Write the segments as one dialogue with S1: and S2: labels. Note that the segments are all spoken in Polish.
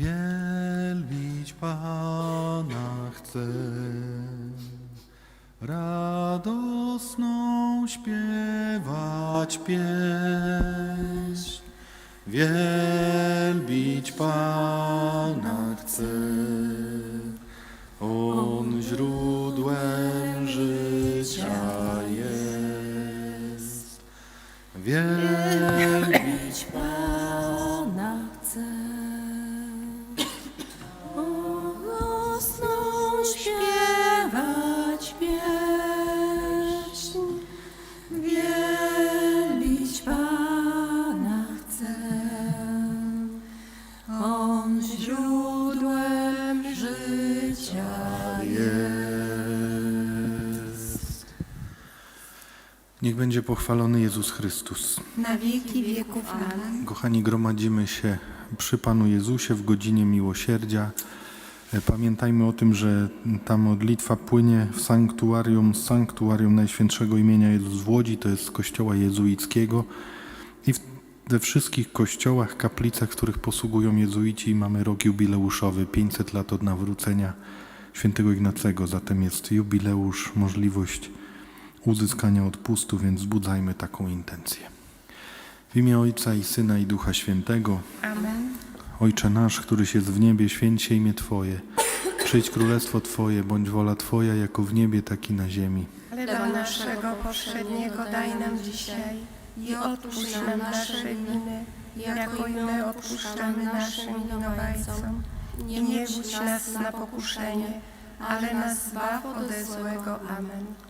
S1: Wielbić Pana chcę, radosną śpiewać pieśń. Wielbić Pana Niech będzie pochwalony Jezus Chrystus.
S2: na wieki wieków. Amen.
S1: Kochani, gromadzimy się przy Panu Jezusie w godzinie miłosierdzia. E, Pamiętajmy o tym, że ta modlitwa płynie w sanktuarium, z sanktuarium Najświętszego imienia Jezus w Łodzi, to jest kościoła jezuickiego. I we wszystkich kościołach, kaplicach, w których posługują jezuici, mamy rok jubileuszowy, 500 lat od nawrócenia świętego Ignacego. Zatem jest jubileusz, możliwość uzyskania odpustu, więc wzbudzajmy taką intencję. W imię Ojca i Syna i Ducha Świętego.
S2: Amen.
S1: Ojcze nasz, któryś jest w niebie, święć się imię Twoje. Przyjdź królestwo Twoje, bądź wola Twoja, jako w niebie, tak i na ziemi.
S3: Chleba naszego powszedniego daj nam dzisiaj i odpuść nam nasze winy, jako i my odpuszczamy naszym winowajcom. I nie wódź nas na pokuszenie, ale nas zbaw ode złego. Amen.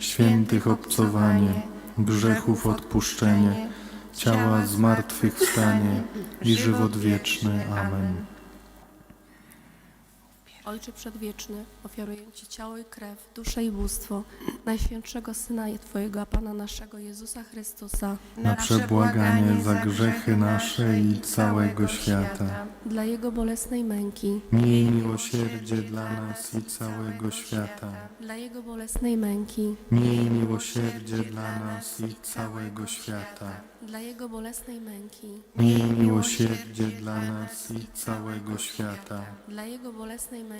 S1: świętych obcowanie, grzechów odpuszczenie, ciała zmartwychwstanie i żywot wieczny. Amen.
S4: Ojcze Przedwieczny, ofiaruję Ci ciało i krew, duszę i bóstwo Najświętszego Syna i Twojego, a Pana naszego Jezusa Chrystusa,
S1: Na przebłaganie za grzechy nasze i całego świata.
S4: dla Jego bolesnej męki,
S1: Miej miłosierdzie dla nas i całego świata.
S4: dla Jego bolesnej męki,
S1: Miej miłosierdzie dla nas i całego świata.
S4: dla Jego bolesnej męki,
S1: Miej miłosierdzie dla nas i całego świata.
S4: dla Jego bolesnej męki,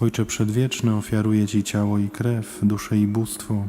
S1: Ojcze Przedwieczny, ofiaruję Ci ciało i krew, duszę i bóstwo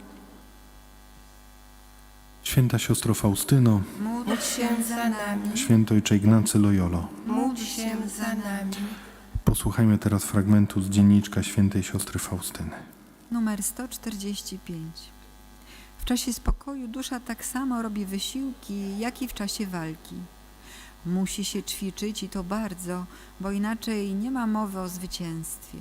S1: Święta siostro Faustyno,
S5: módl
S3: się za nami,
S1: święto ojcze Ignacy Loyolo.
S3: módl się za nami.
S1: Posłuchajmy teraz fragmentu z dzienniczka świętej siostry Faustyny.
S5: numer 145. W czasie spokoju dusza tak samo robi wysiłki, jak i w czasie walki. Musi się ćwiczyć i to bardzo, bo inaczej nie ma mowy o zwycięstwie.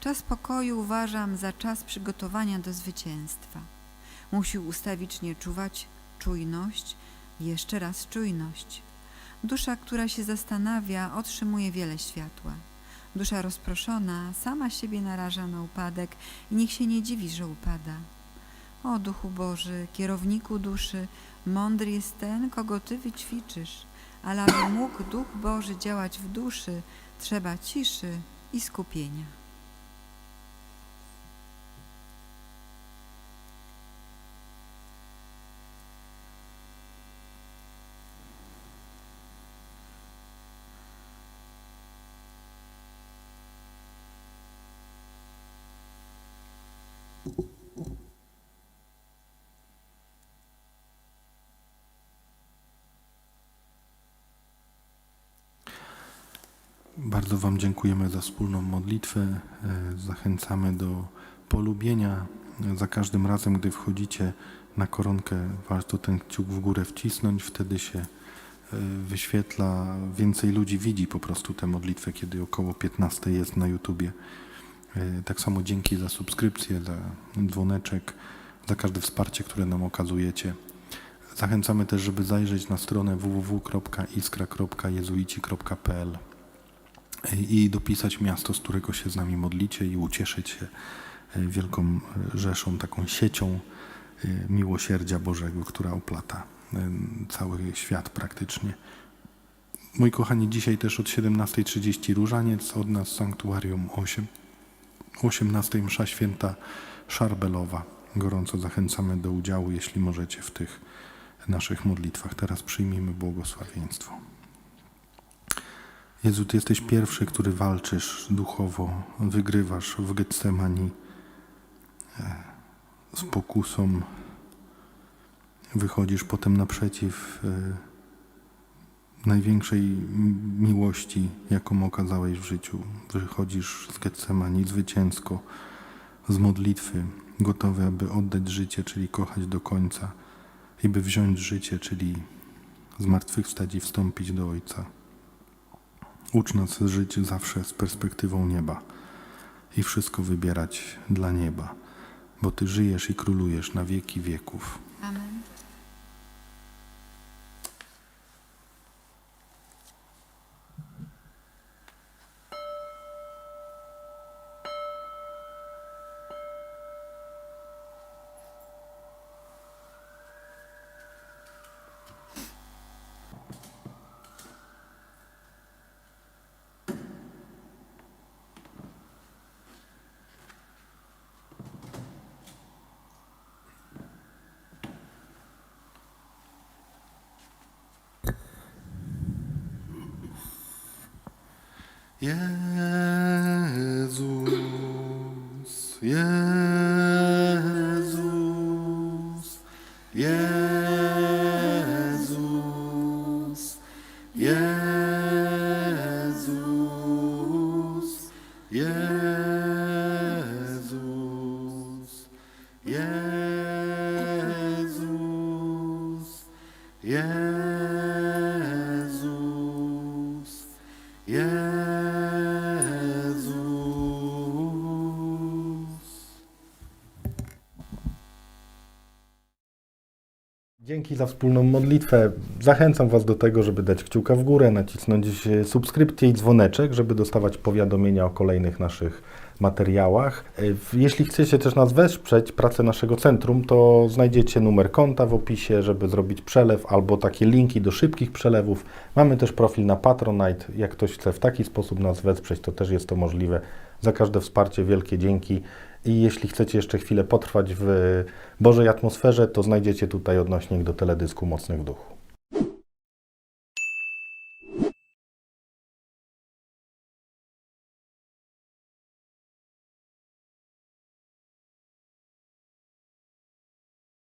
S5: Czas pokoju uważam za czas przygotowania do zwycięstwa. Musi ustawicznie czuwać czujność, jeszcze raz czujność. Dusza, która się zastanawia, otrzymuje wiele światła. Dusza rozproszona sama siebie naraża na upadek i niech się nie dziwi, że upada. O Duchu Boży, kierowniku duszy, mądry jest ten, kogo Ty wyćwiczysz, ale aby mógł Duch Boży działać w duszy, trzeba ciszy i skupienia.
S1: Bardzo Wam dziękujemy za wspólną modlitwę. E, Zachęcamy do polubienia. Za każdym razem, gdy wchodzicie na koronkę, warto ten kciuk w górę wcisnąć. Wtedy się e, wyświetla, więcej ludzi widzi po prostu tę modlitwę, kiedy około 15 jest na YouTubie. E, Tak samo dzięki za subskrypcję, za dzwoneczek, za każde wsparcie, które nam okazujecie. Zachęcamy też, żeby zajrzeć na stronę www.iskra.jezuici.pl i dopisać miasto, z którego się z nami modlicie i ucieszyć się e, wielką e, rzeszą, taką siecią e, miłosierdzia Bożego, która oplata cały świat praktycznie. Moi kochani, dzisiaj też od 17.30 różaniec, od nas Sanktuarium 8. O 18.00 msza święta Szarbelowa. Gorąco zachęcamy do udziału, jeśli możecie w tych naszych modlitwach. Teraz przyjmijmy błogosławieństwo. Jezu, Ty jesteś pierwszy, który walczysz duchowo, wygrywasz w Getsemani e, z pokusą, wychodzisz potem naprzeciw e, największej miłości, jaką okazałeś w życiu. Wychodzisz z Getsemani zwycięsko, z modlitwy, gotowy, aby oddać życie, czyli kochać do końca i by wziąć życie, czyli zmartwychwstać i wstąpić do Ojca. Ucz nas żyć zawsze z perspektywą nieba i wszystko wybierać dla nieba, bo Ty żyjesz i królujesz na wieki wieków. Jezus, Jezus, Jezus, Jezus, Jezus, Dzięki za wspólną modlitwę. Zachęcam Was do tego, żeby dać kciuka w górę, nacisnąć subskrypcję i dzwoneczek, żeby dostawać powiadomienia o kolejnych naszych materiałach. Jeśli chcecie też nas wesprzeć, pracę naszego centrum, to znajdziecie numer konta w opisie, żeby zrobić przelew albo takie linki do szybkich przelewów. Mamy też profil na Patronite. Jak ktoś chce w taki sposób nas wesprzeć, to też jest to możliwe. Za każde wsparcie wielkie dzięki. I jeśli chcecie jeszcze chwilę potrwać w Bożej atmosferze, to znajdziecie tutaj odnośnik do teledysku Mocnych w Duchu.